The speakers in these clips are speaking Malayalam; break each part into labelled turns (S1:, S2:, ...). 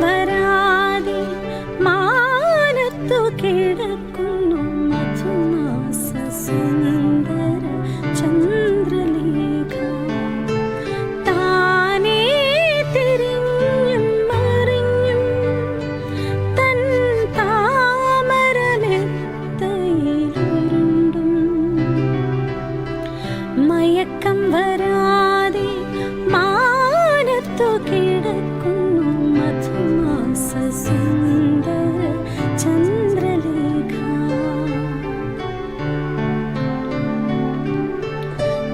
S1: വരാതെ മാനത്തു കിടക്കുന്നു. മയക്കം വരാതെ മാനത്തു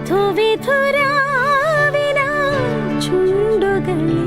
S1: മധുവിധുരാവിനാ ചുണ്ടുകൾ.